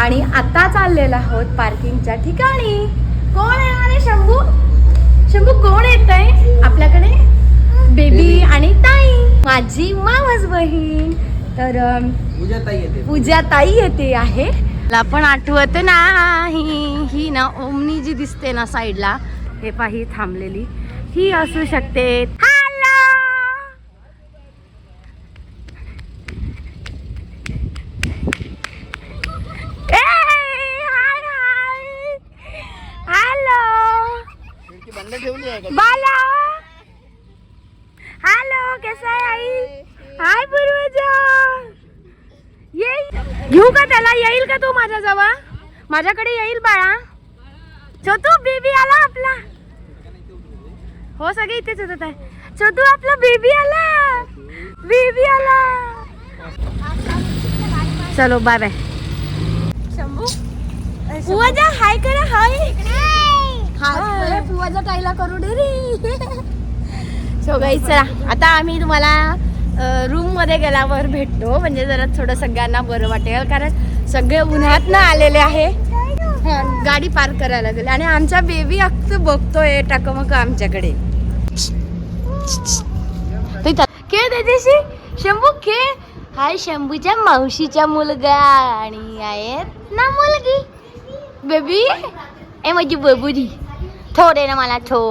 आणि आता चाललेलो आहोत पार्किंगच्या ठिकाणी. कोण येणार आहे शंभू? शंभू कोण येत आहे आपल्याकडे? बेबी आणि ताई. माझी मावस बहीण. तर अम, पूजा ताई येते. पूजा ताई येते आहे. मला पण आठवत नाही. ही ना ओमनी जी दिसते ना साईडला. हे पाही थांबलेली. ही असू शकते हॅलो हॅलो खिडकी बंद ठेवली आहे का बाला हॅलो कसा आहे आई हाय पूर्वजा येईल घेऊ का त्याला येईल का तो माझ्याजवळ माझ्याकडे येईल बाळा. छोटू बेबी आला आपला. हो सगळे इथेच होत. आहे छोटू आपला बेबी आला. बेबी आला. चलो बाय बाय शंभू हाय करा हाय हाय पूजा ताईला करू दे रे. सो गाई चला. आता आम्ही तुम्हाला रूममध्ये गेल्यावर भेटतो. म्हणजे जरा थोडं सगळ्यांना बरं वाटेल कारण सगळे उन्हात ना आलेले आहे. गाडी पार्क करायला गेले आणि आमचा बेबी अख्ख बघतोय टाकमक आमच्याकडे. खेळ त्याच्याशी शंभू खेळ. हाय शंभूच्या मावशीचा मुलगा आणि आहेत. ना मुलगी. बेबी? ए माझी बबुरी थोडे ना मला थो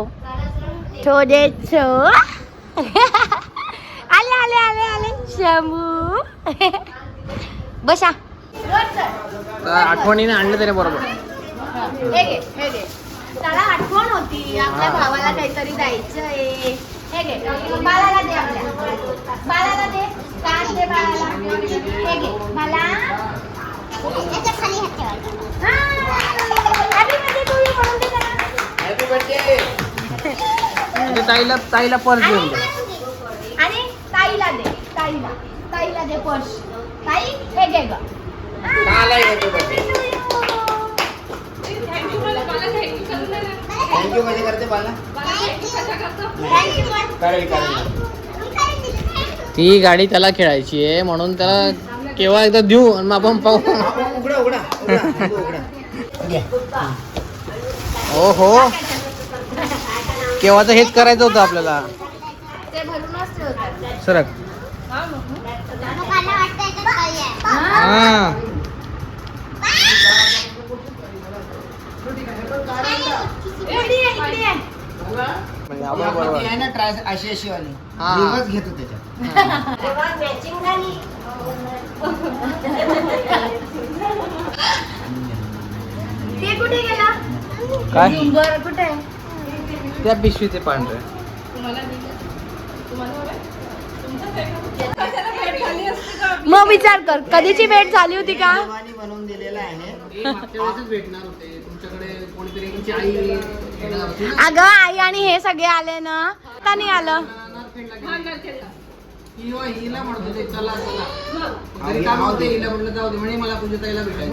थोडे थो आले आले आले आले. शंभू. बसा. आठवणीने आणलं त्याने बरोबर. हे घे हे घे. त्याला आठवण होती आपल्या भावाला काहीतरी द्यायचं आहे. हे घे बाळाला दे आपल्या. बाळाला दे कान दे बाळाला? हे घे मला म्हणजे ताईला ताईला पर्स घेऊन दे. आणि ताईला दे ताईला. ताईला दे पर्स ताई हे घे ग. थँक्यू करते बाला करेल करेल. ती गाडी त्याला खेळायची आहे म्हणून त्याला केव्हा एकदा देऊ आणि मग आपण पाहू. उघडा उघडा हो हो केव्हा तर हेच करायचं होतं आपल्याला. ते भरूनच ठेवतात सरक हा. हा इकडे ये, इकडे ये. म्हणजे आपण बरोबर आहे ना ट्राय अशी अशी वाली हा. दिवस घेतो त्याच्यात ते कुठे गेला काय झुंबर कुठे आहे? त्या पिशवीचे पांढरे मग विचार कर कधीची भेट झाली होती का देवाने बनवून दिलेला आहे भेटणार होते अगं आई आणि हे सगळे आले ना. आता नाही आलं. पूजा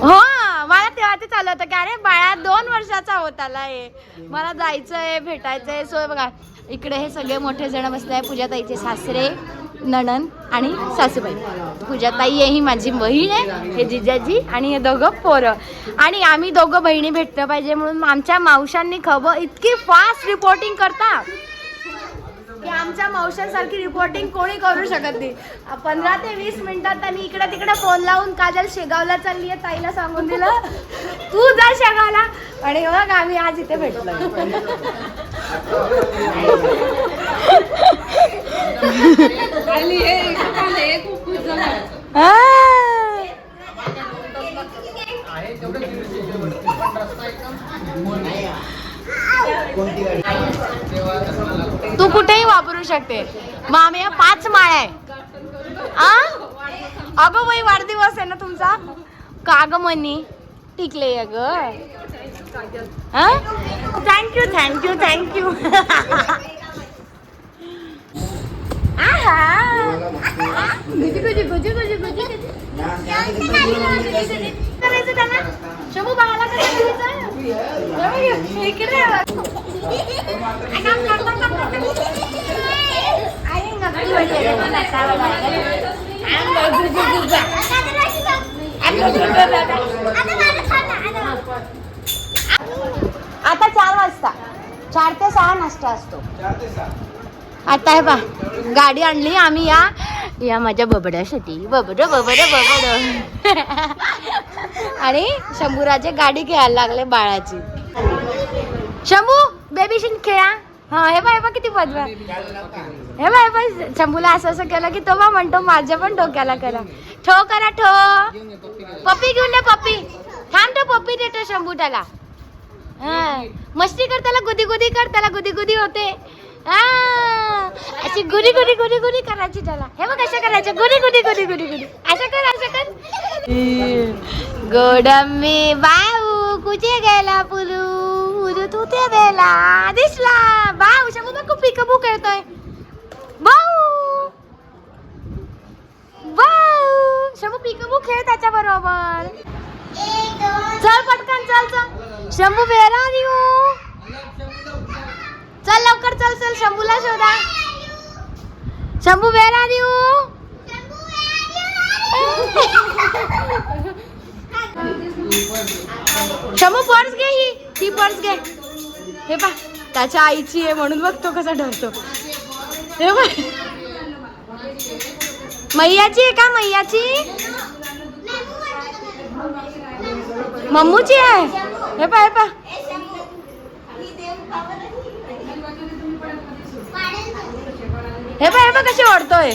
हो मला तेव्हा ते चालू होतं की अरे बाळा दोन वर्षाचा होत आलाय मला जायचंय भेटायचंय. सो बघा इकडे हे सगळे मोठे जण बसले आहे पूजाताईचे सासरे. नणन आणि सासूबाई. पूजाताई आहे ही माझी बहीण आहे हे जिजाजी आणि हे दोघं पोरं. आणि आम्ही दोघं बहिणी भेटलं पाहिजे म्हणून आमच्या मावशांनी खबर इतकी फास्ट रिपोर्टिंग करता की आमच्या मावशांसारखी रिपोर्टिंग कोणी करू शकत नाही. पंधरा ते वीस मिनिटात त्यांनी इकडे तिकडे फोन लावून काजल शेगावला चालली आहे ताईला सांगून दिलं. तू जा शेगावला. आणि बघ आम्ही आज इथे भेटलो तू कुठेही वापरू शकते. मामे पाच माळ आहे. अगं बाई वाढदिवस आहे ना तुमचा? का मनी? टिकले अग थँक्यू थँक्यू थँक्यू शंभू बाळाला आता चार वाजता. चार ते सहा नाश्ता असतो. आता आहे पा गाडी आणली आम्ही या या माझ्या बबड्यासाठी. बबड बबड बबड. आणि शंभूराचे गाडी घ्यायला लागले बाळाची. शंभू बेबीशी खेळा. हा हे बाय बा किती पदवा हे बाय बा शंभूला असं असं केलं की तो बा म्हणतो माझ्या पण डोक्याला करा ठो करा ठो. पप्पी घेऊन ये पप्पी. थांब तो पप्पी देतो शंभू त्याला. मस्ती कर त्याला गुदी गुदी कर त्याला गुदी गुदी होते. अशी गुरी गुरी गुरी गुरी करायची त्याला. हे बघ कशा करायचं गुदी गुदी गुरी गुरी गुदी असं कर असं कर. गोडम्मी बाऊ कुठे गेला पुलू? पुलू तू ते गेला दिसला. बाऊ शंभू बघ पिकबू करतोय बाऊ. बाऊ. शंभू पिकबू खेळ त्याच्या बरोबर चल पटकन चल चल. शंभू बेरा देऊ चल लवकर चल चल. शंभूला शोधा. Shambhu where are you Shambhu purse घे ही. ती पर्स घे. हे पा त्याच्या आईची आहे म्हणून बघतो कसा डरतो हे बघ. मैयाची आहे का मैयाची? मम्मूची आहे. हे पा हे पा. हे पा हे पा कशी ओढतोय.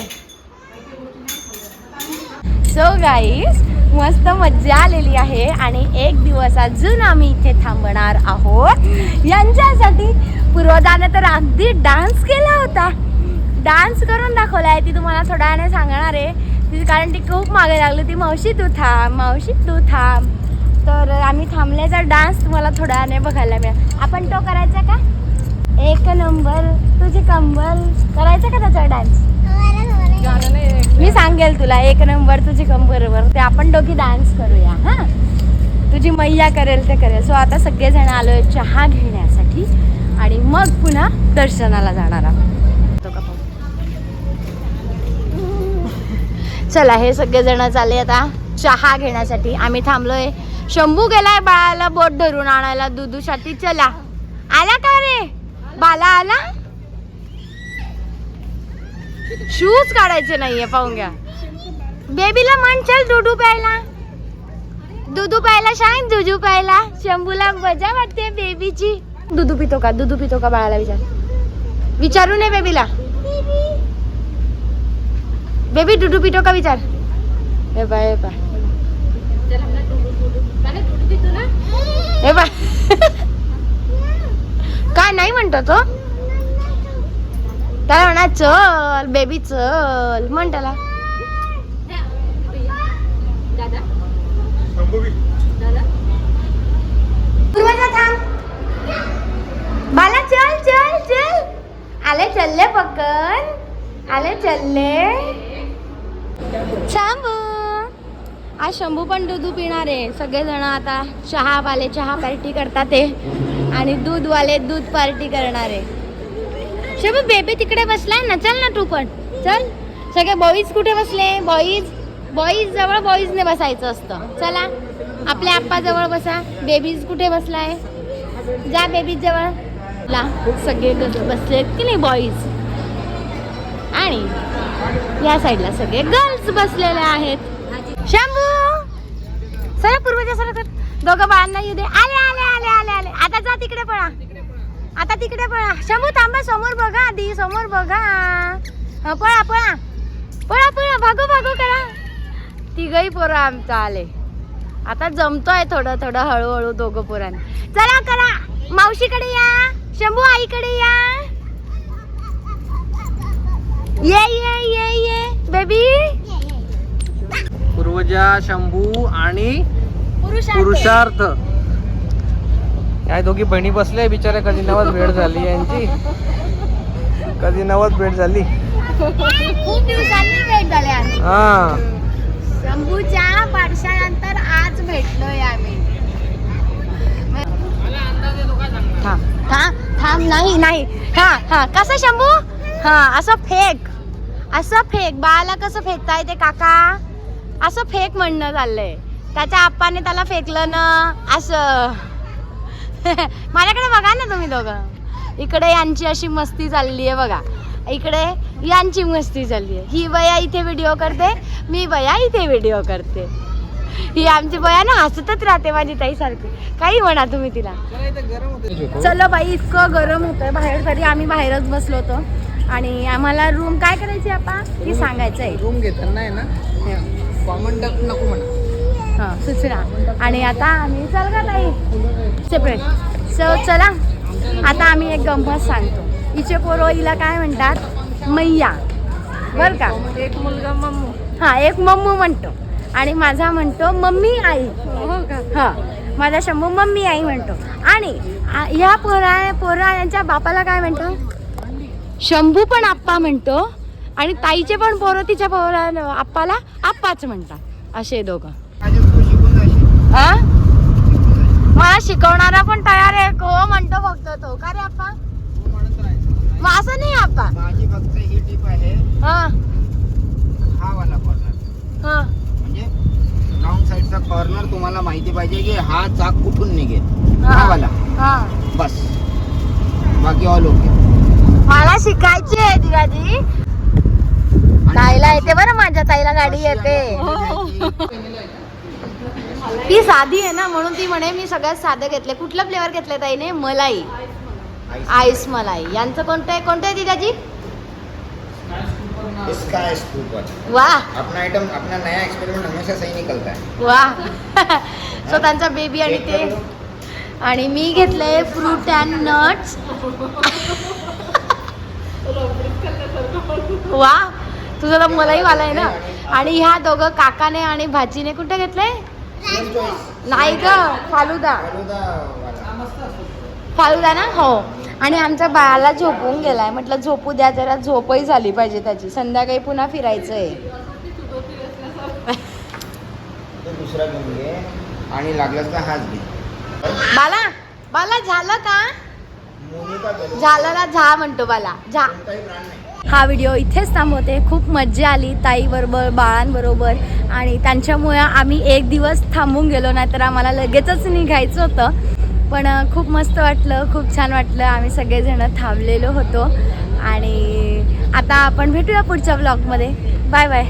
सो गाईस मस्त मज्जा आलेली आहे आणि एक दिवस अजून आम्ही इथे थांबणार आहोत. यांच्यासाठी पूर्वदाने तर अगदी डान्स केला होता. डान्स करून दाखवला आहे ती तुम्हाला थोड्या वेळाने सांगणार आहे. ती कारण ती खूप मागे लागली. ती मावशी तू थांब मावशी तू थांब. तर आम्ही थांबल्याचा डान्स तुम्हाला थोड्या वेळाने बघायला मिळेल. आपण तो करायचा का? एक नंबर. तुझी कंबल. करायचं का त्याचा डान्स मी सांगेल तुला एक नंबर तुझी कंबरवर ते आपण दोघी डान्स करूया हा? तुझी मैया करेल ते करेल. सो आता सगळेजण आलोय चहा घेण्यासाठी आणि मग पुन्हा दर्शनाला जाणार आहोत. चला हे सगळेजण चालले आता चहा घेण्यासाठी. आम्ही थांबलोय. शंभू गेलाय बाळाला बोट धरून आणायला. दुधूसाठी चला. आला का रे? बाला आला? शूज काढायचे नाहीये पाहून घ्या. बेबीला म्हण चल दुधू प्यायला. दुधू प्यायला सांग दुधू प्यायला. शंभूला मजा वाटते बेबीची दुधू पितो का? दुधू पितो का बाळाला विचार? विचारू नये बेबीला बेबी दुधू पितो का विचार? हे बाय हे बाय हे बाय काय नाही म्हणतो तो. त्याला म्हणा चल बेबी चल म्हण त्याला. पूर्वजा थांब. बाला चल चल चल. आले चलले पकन आले चलले. शंभू. आज शंभू पण दूध पिणार आहे. सगळेजण आता चहावाले चहा पार्टी करतात ते. आणि दूधवाले दूध पार्टी करणार आहे. शंभू बेबी तिकडे बसलाय ना? चल ना तू पण. चल. सगळे बॉईज कुठे बसले? बॉईज बॉईज जवळ बॉईजने बसायचं असतं. चला. आपल्या आप्पा जवळ बसा. बेबीज कुठे बसलाय? जा बेबीज जवळ. ला. सगळे बसले की नाही बॉईज आणि या साईडला सगळे गर्ल्स बसलेले आहेत. शंभू! सर पूर्वजा सर दोघं बाळांना येऊ दे. आले आले आले आले आले. आता जा तिकडे पळा. आता तिकडे पळा. शंभू थांबा. समोर बघा आधी. समोर बघा. पळा पळा. पळा पळा. भागो भागो करा. तिघही पोरं आमचं आले. आता जमतोय थोडं थोडं हळूहळू दोघं पोरांनी. चला करा. मावशीकडे या. शंभू आईकडे या. ये ये ये ये. बेबी पूर्वजा शंभू आणि पुरुषार्थ. या दोघी बहिणी बसल्या बिचाऱ्या. कधी नवस भेट झाली यांची. कधी नवस भेट झाली. खूप दिवसांनी भेट झाले आम्ही. हा. शंभूच्या पाडशानंतर आज भेटलोय आम्ही. थांब थांब थांब नाही नाही. हा हा. कसं शंभू? हा असं फेक. असं फेक. बाळाला कसं फेकता येते काका? असं फेक म्हणणं चाललंय त्याच्या आप्पाने त्याला फेकलं ना असं. माझ्याकडे बघा ना तुम्ही दोघं. इकडे यांची अशी मस्ती चालली आहे बघा. इकडे यांची मस्ती चालली आहे. ही बया इथे व्हिडिओ करते मी बया इथे व्हिडिओ करते. ही आमची बया ना हसतच राहते माझी ताई सारखी काही म्हणा तुम्ही तिला. चलो बाई इतकं गरम होतंय. बाहेर तरी आम्ही बाहेरच बसलो होतो. आणि आम्हाला रूम काय करायची आपण ती सांगायचं आहे रूम घेताना आहे ना? कॉमन डक नको म्हणा. हां सुचना आणि आता आम्ही चल का ताई. सेपरेट सो चला. आता आम्ही एक गंमत सांगतो. हिचे पोरो हिला काय म्हणतात? मैया. बर का? एक मुलगा मम्मू. हा एक मम्मू म्हणतो. आणि माझा म्हणतो मम्मी आई. हो का? हा माझा शंभू मम्मी आई म्हणतो. आणि ह्या पोरा पोरा यांच्या बापाला काय म्हणतो? शंभू पण आप्पा म्हणतो. आणि ताईचे पण पोरं तिच्या पोरा आप्पाला आप्पाच म्हणतात. असे दोघं. तू जाशील. मला शिकवणारा पण तयार आहे. हो म्हणतो फक्त तो. का रे आप्पा? मग असं नाही आप्पा? माझी फक्त ही टीप आहे. हा. हा वाला कॉर्नर हा. म्हणजे राऊंड साईडचा कॉर्नर तुम्हाला माहिती पाहिजे की हा चाक कुठून निघेल? हा. हा वाला हा. बस. बाकी ऑल ओके मला शिकायची आहे दिराजी ताईला येते बरं माझ्या ताईला गाडी येते. ती साधी आहे ना म्हणून ती म्हणे मी सगळ्यात साधं घेतले कुठलं फ्लेवर घेतले ताईने? मलाई. आईस मलाई. यांचं कोणतं आहे? कोणतं आहे दिदाजी स्काई स्कूपर वा. अपना आइटम अपना नया एक्सपेरिमेंट हमेशा सही निकलता है वा. सो त्यांचा बेबी आणि ते आणि मी घेतले फ्रूट अँड नट्स वा. तुझं तर मलाही वाला आहे ना? आणि ह्या दोघं काकाने आणि भाचीने कुठे घेतले नाही ग फालुदा. फालुदा ना? हो. आणि आमच्या बाळाला झोपून गेलाय. म्हटलं झोपू द्या जरा झोपही झाली पाहिजे त्याची. संध्याकाळी पुन्हा फिरायचं आहे आणि लागलास हाच घे. बाला बाला झालं का? झालं ना झा म्हणतो बाला. झा हा व्हिडिओ इथेच थांबवते. खूप मज्जा आली ताईबरोबर बाळांबरोबर. आणि त्यांच्यामुळे आम्ही एक दिवस थांबून गेलो नाही तर आम्हाला लगेचच निघायचं होतं. पण खूप मस्त वाटलं खूप छान वाटलं. आम्ही सगळेजणं थांबलेलो होतो. आणि आता आपण भेटूया पुढच्या ब्लॉगमध्ये बाय बाय